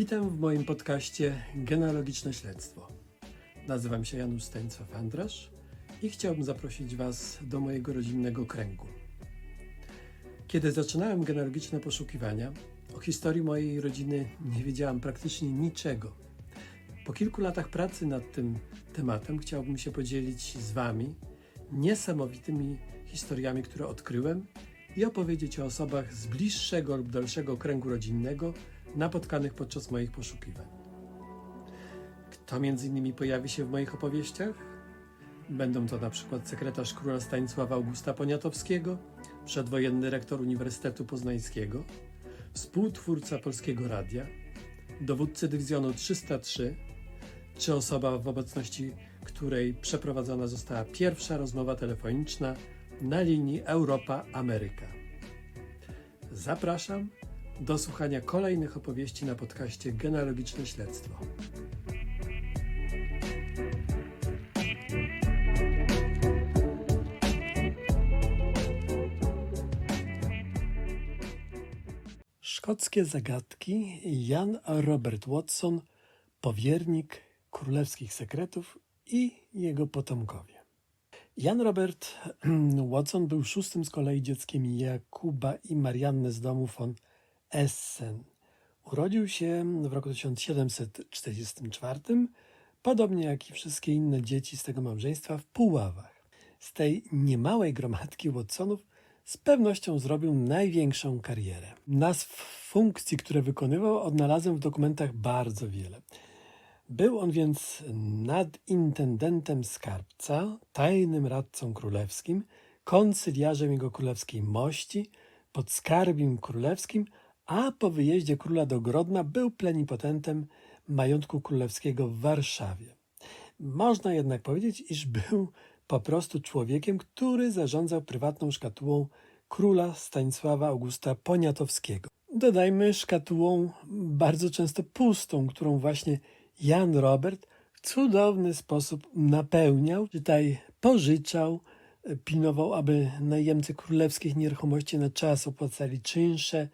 Witam w moim podcaście Genealogiczne Śledztwo. Nazywam się Janusz Stanisław Andrasz i chciałbym zaprosić Was do mojego rodzinnego kręgu. Kiedy zaczynałem genealogiczne poszukiwania, o historii mojej rodziny nie wiedziałam praktycznie niczego. Po kilku latach pracy nad tym tematem chciałbym się podzielić z Wami niesamowitymi historiami, które odkryłem i opowiedzieć o osobach z bliższego lub dalszego kręgu rodzinnego napotkanych podczas moich poszukiwań. Kto między innymi pojawi się w moich opowieściach? Będą to na przykład sekretarz króla Stanisława Augusta Poniatowskiego, przedwojenny rektor Uniwersytetu Poznańskiego, współtwórca Polskiego Radia, dowódcy dywizjonu 303, czy osoba w obecności której przeprowadzona została pierwsza rozmowa telefoniczna na linii Europa-Ameryka. Zapraszam do słuchania kolejnych opowieści na podcaście Genealogiczne Śledztwo. Szkockie zagadki Jan Robert Watson, powiernik królewskich sekretów i jego potomkowie. Jan Robert Watson był szóstym z kolei dzieckiem Jakuba i Marianny z domu von Essen. Urodził się w roku 1744, podobnie jak i wszystkie inne dzieci z tego małżeństwa, w Puławach. Z tej niemałej gromadki Watsonów z pewnością zrobił największą karierę. Nazw funkcji, które wykonywał, odnalazłem w dokumentach bardzo wiele. Był on więc nadintendentem skarbca, tajnym radcą królewskim, konsyliarzem jego królewskiej mości, podskarbim królewskim, a po wyjeździe króla do Grodna był plenipotentem majątku królewskiego w Warszawie. Można jednak powiedzieć, iż był po prostu człowiekiem, który zarządzał prywatną szkatułą króla Stanisława Augusta Poniatowskiego. Dodajmy szkatułą bardzo często pustą, którą właśnie Jan Robert w cudowny sposób napełniał, czytaj, pożyczał, pilnował, aby najemcy królewskich nieruchomości na czas opłacali czynsze,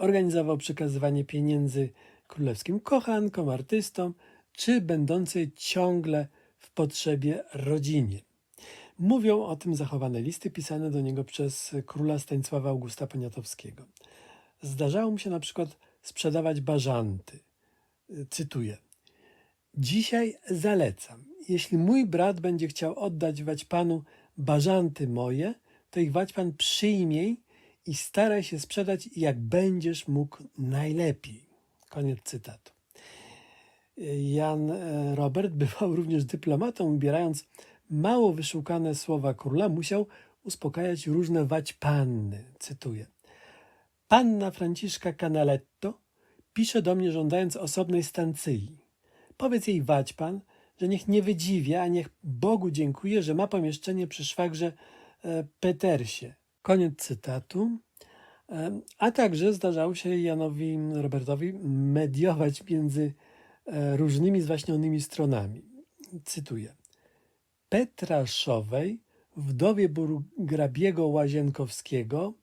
organizował przekazywanie pieniędzy królewskim kochankom, artystom, czy będącej ciągle w potrzebie rodzinie. Mówią o tym zachowane listy pisane do niego przez króla Stanisława Augusta Poniatowskiego. Zdarzało mu się na przykład sprzedawać bażanty. Cytuję. Dzisiaj zalecam, jeśli mój brat będzie chciał oddać Waćpanu bażanty moje, to ich Waćpan przyjmie i staraj się sprzedać jak będziesz mógł najlepiej. Koniec cytatu. Jan e, Robert bywał również dyplomatą, ubierając mało wyszukane słowa króla, musiał uspokajać różne waćpanny. Cytuję. Panna Franciszka Canaletto pisze do mnie żądając osobnej stancyi. Powiedz jej waćpan, że niech nie wydziwia, a niech Bogu dziękuję, że ma pomieszczenie przy szwagrze e, Petersie. Koniec cytatu. E, a także zdarzało się Janowi Robertowi mediować między e, różnymi zwaśnionymi stronami. Cytuję. Petraszowej, wdowie burgrabiego Łazienkowskiego,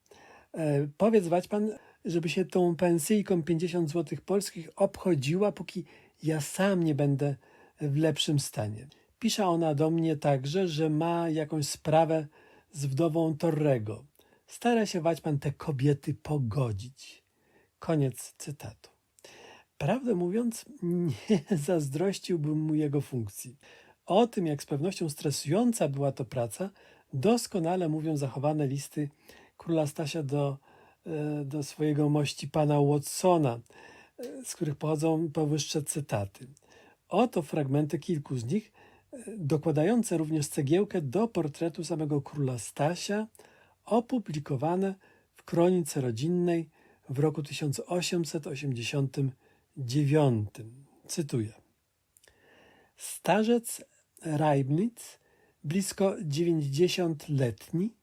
powiedz Waćpan, żeby się tą pensyjką 50 zł polskich obchodziła, póki ja sam nie będę w lepszym stanie. Pisze ona do mnie także, że ma jakąś sprawę z wdową Torrego. Stara się Waćpan te kobiety pogodzić. Koniec cytatu. Prawdę mówiąc, nie zazdrościłbym mu jego funkcji. O tym, jak z pewnością stresująca była to praca, doskonale mówią zachowane listy króla Stasia do, e, do swojego mości pana Watsona, e, z których pochodzą powyższe cytaty. Oto fragmenty kilku z nich, dokładające również cegiełkę do portretu samego króla Stasia, opublikowane w kronice rodzinnej w roku 1889. Cytuję. Starzec Reibnitz, blisko 90-letni,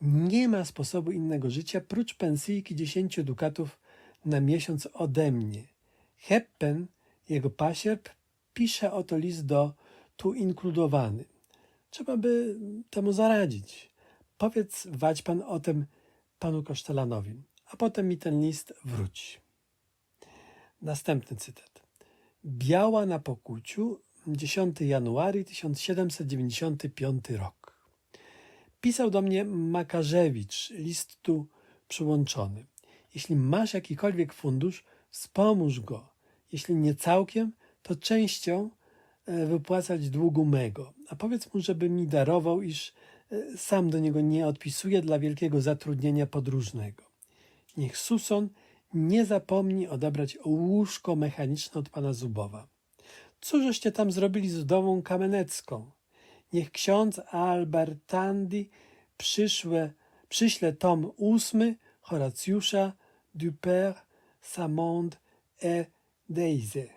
nie ma sposobu innego życia prócz pensyjki 10 dukatów na miesiąc ode mnie. Heppen, jego pasierb, pisze oto list do tu inkludowany. Trzeba by temu zaradzić. Powiedz wać pan o tym panu Kosztelanowi, a potem mi ten list wróci. Następny cytat. Biała na Pokuciu, 10 January 1795 rok. Pisał do mnie Makarzewicz, list tu przyłączony. Jeśli masz jakikolwiek fundusz, wspomóż go. Jeśli nie całkiem, to częścią wypłacać długu mego. A powiedz mu, żeby mi darował, iż e, sam do niego nie odpisuje dla wielkiego zatrudnienia podróżnego. Niech Suson nie zapomni odebrać łóżko mechaniczne od pana Zubowa. Cóżeście tam zrobili z wdową Kamenecką? Niech ksiądz Albertandi przyszłe, przyśle tom ósmy Horacjusza du Père Samond et Deise.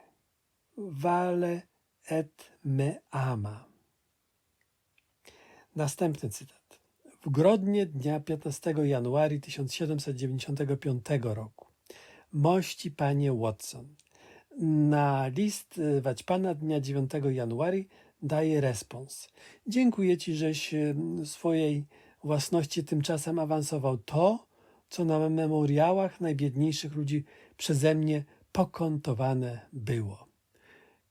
Vale et me ama. Następny cytat. W Grodnie dnia 15 January 1795 roku. Mości panie Watson. Na list y, Waćpana dnia 9 January daje respons. Dziękuję ci, żeś y, swojej własności tymczasem awansował to, co na memoriałach najbiedniejszych ludzi przeze mnie pokontowane było.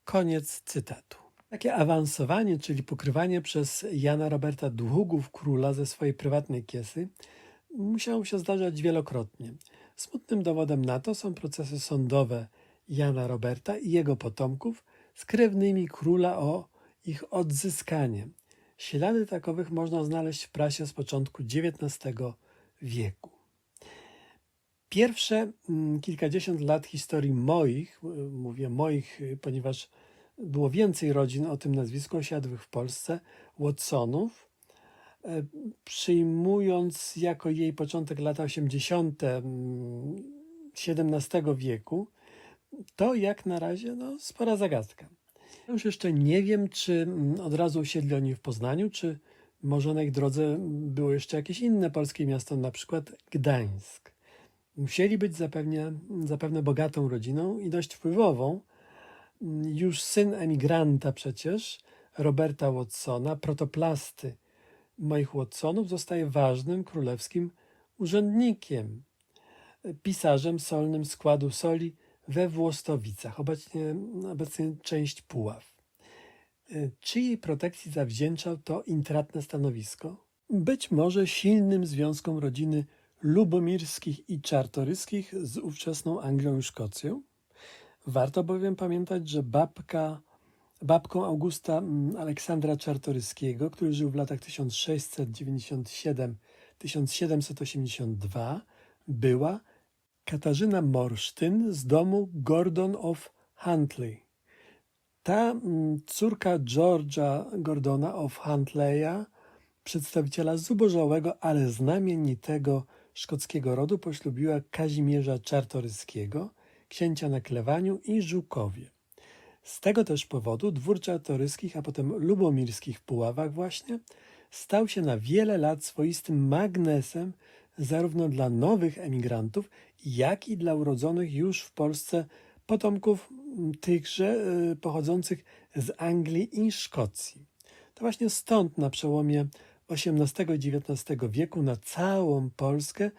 Koniec cytatu. Takie awansowanie, czyli pokrywanie przez Jana Roberta długów króla ze swojej prywatnej kiesy, musiało się zdarzać wielokrotnie. Smutnym dowodem na to są procesy sądowe Jana Roberta i jego potomków z krewnymi króla o ich odzyskanie. Ślady takowych można znaleźć w prasie z początku XIX wieku. Pierwsze mm, kilkadziesiąt lat historii moich, y, mówię moich, y, ponieważ było więcej rodzin o tym nazwisku osiadłych w Polsce, Watsonów, e, przyjmując jako jej początek lata 80. mm, XVII wieku, to jak na razie no, spora zagadka. Już jeszcze nie wiem, czy mm, od razu usiedli oni w Poznaniu, czy może na ich drodze było jeszcze jakieś inne polskie miasto, na przykład Gdańsk. Musieli być zapewne, zapewne bogatą rodziną i dość wpływową. Już syn emigranta przecież, Roberta Watsona, protoplasty moich Watsonów, zostaje ważnym królewskim urzędnikiem, pisarzem solnym składu soli we Włostowicach, obecnie, obecnie część Puław. Czyjej protekcji zawdzięczał to intratne stanowisko? Być może silnym związkom rodziny lubomirskich i czartoryskich z ówczesną Anglią i Szkocją. Warto bowiem pamiętać, że babka, babką Augusta mm, Aleksandra Czartoryskiego, który żył w latach 1697-1782, była Katarzyna Morsztyn z domu Gordon of Huntly. Ta mm, córka George'a Gordona of Huntleya, przedstawiciela zubożałego, ale znamienitego szkockiego rodu, poślubiła Kazimierza Czartoryskiego, księcia na Klewaniu i Żukowie. Z tego też powodu dwór czartoryskich, a potem lubomirskich w Puławach właśnie, stał się na wiele lat swoistym magnesem zarówno dla nowych emigrantów, jak i dla urodzonych już w Polsce potomków tychże y, pochodzących z Anglii i Szkocji. To właśnie stąd na przełomie XVIII i XIX wieku na całą Polskę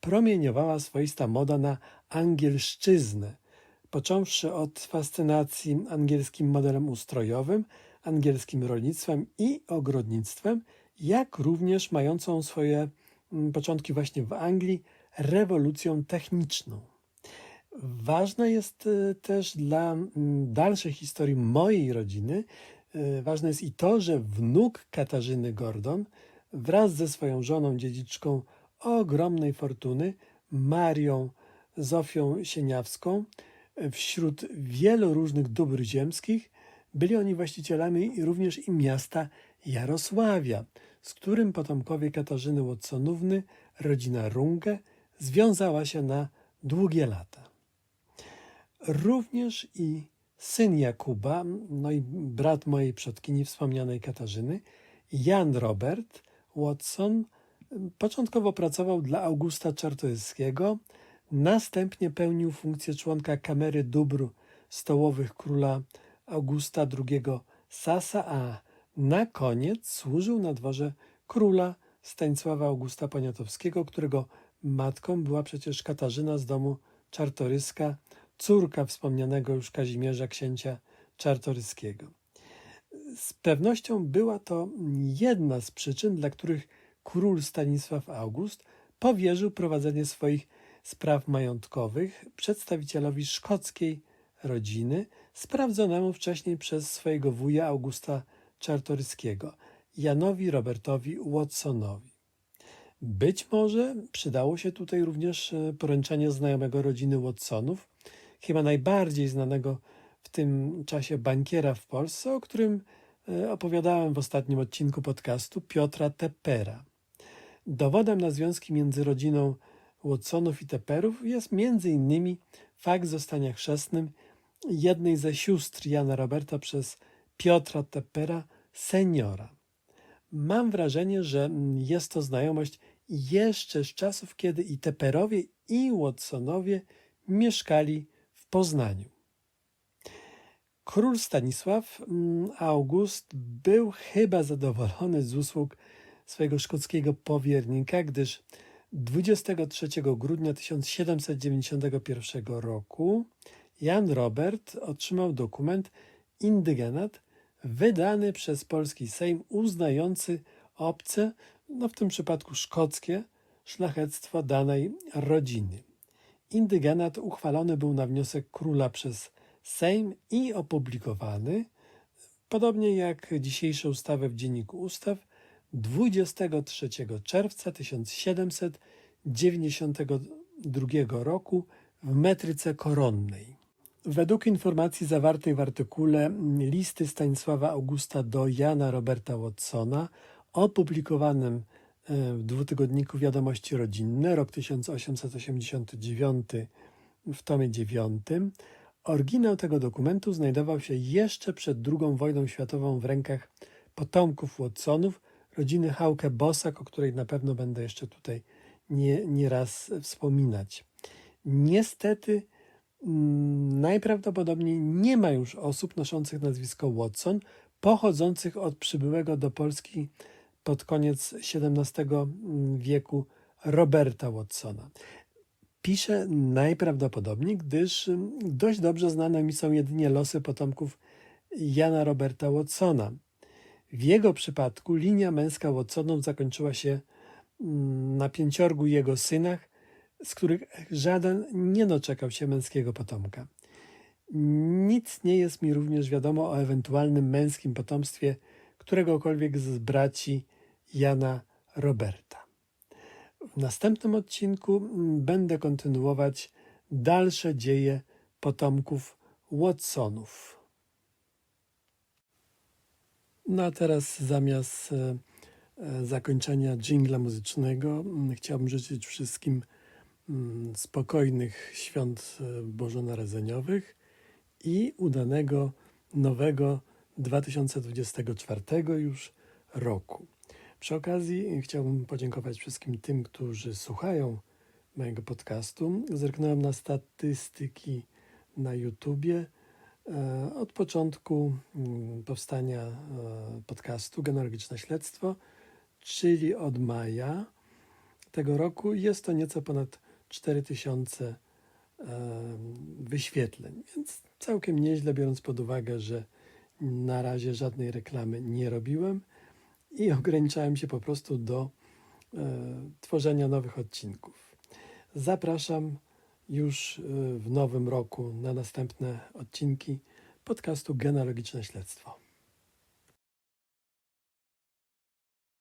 promieniowała swoista moda na angielszczyznę, począwszy od fascynacji angielskim modelem ustrojowym, angielskim rolnictwem i ogrodnictwem, jak również mającą swoje mm, początki właśnie w Anglii rewolucją techniczną. Ważne jest y, też dla mm, dalszej historii mojej rodziny, ważne jest i to, że wnuk Katarzyny Gordon wraz ze swoją żoną dziedziczką ogromnej fortuny, Marią Zofią Sieniawską, wśród wielu różnych dóbr ziemskich, byli oni właścicielami również i miasta Jarosławia, z którym potomkowie Katarzyny Watsonówny, rodzina Runge, związała się na długie lata. Również i syn Jakuba, no i brat mojej przodkini wspomnianej Katarzyny, Jan Robert Watson, początkowo pracował dla Augusta Czartoryskiego, następnie pełnił funkcję członka Kamery Dóbr Stołowych króla Augusta II Sasa, a na koniec służył na dworze króla Stanisława Augusta Poniatowskiego, którego matką była przecież Katarzyna z domu Czartoryska, córka wspomnianego już Kazimierza księcia Czartoryskiego. Z pewnością była to jedna z przyczyn, dla których król Stanisław August powierzył prowadzenie swoich spraw majątkowych przedstawicielowi szkockiej rodziny, sprawdzonemu wcześniej przez swojego wuja Augusta Czartoryskiego, Janowi Robertowi Watsonowi. Być może przydało się tutaj również e, poręczenie znajomego rodziny Watsonów, chyba najbardziej znanego w tym czasie bankiera w Polsce, o którym e, opowiadałem w ostatnim odcinku podcastu Piotra Tepera. Dowodem na związki między rodziną Watsonów i Teperów jest innymi fakt zostania chrzestnym jednej ze sióstr Jana Roberta przez Piotra Tepera, seniora. Mam wrażenie, że jest to znajomość jeszcze z czasów, kiedy i Teperowie, i Watsonowie mieszkali Poznaniu. Król Stanisław mm, August był chyba zadowolony z usług swojego szkockiego powiernika, gdyż 23 grudnia 1791 roku Jan Robert otrzymał dokument indygenat wydany przez polski Sejm uznający obce, no w tym przypadku szkockie, szlachectwo danej rodziny. Indygenat uchwalony był na wniosek króla przez Sejm i opublikowany, podobnie jak dzisiejsze ustawy w Dzienniku Ustaw, 23 czerwca 1792 roku w metryce koronnej. Według informacji zawartej w artykule listy Stanisława Augusta do Jana Roberta Watsona, opublikowanym w dwutygodniku Wiadomości Rodzinne, rok 1889 w tomie 9, oryginał tego dokumentu znajdował się jeszcze przed II wojną światową w rękach potomków Watsonów, rodziny Hauke Bosak, o której na pewno będę jeszcze tutaj nie, nie raz wspominać. Niestety mm, najprawdopodobniej nie ma już osób noszących nazwisko Watson, pochodzących od przybyłego do Polski pod koniec XVII wieku Roberta Watsona. Piszę najprawdopodobniej, gdyż mm, dość dobrze znane mi są jedynie losy potomków Jana Roberta Watsona. W jego przypadku linia męska Watsonów zakończyła się mm, na pięciorgu jego synach, z których żaden nie doczekał się męskiego potomka. Nic nie jest mi również wiadomo o ewentualnym męskim potomstwie któregokolwiek z braci Jana Roberta. W następnym odcinku mm, będę kontynuować dalsze dzieje potomków Watsonów. No a teraz zamiast e, e, zakończenia dżingla muzycznego mm, chciałbym życzyć wszystkim mm, spokojnych świąt e, bożonarodzeniowych i udanego nowego 2024 już roku. Przy okazji chciałbym podziękować wszystkim tym, którzy słuchają mojego podcastu. Zerknąłem na statystyki na YouTubie. E, od początku mm, powstania e, podcastu Genealogiczne Śledztwo, czyli od maja tego roku, jest to nieco ponad 4000 e, wyświetleń, więc całkiem nieźle, biorąc pod uwagę, że na razie żadnej reklamy nie robiłem i ograniczałem się po prostu do tworzenia nowych odcinków. Zapraszam już y, w nowym roku na następne odcinki podcastu Genealogiczne Śledztwo.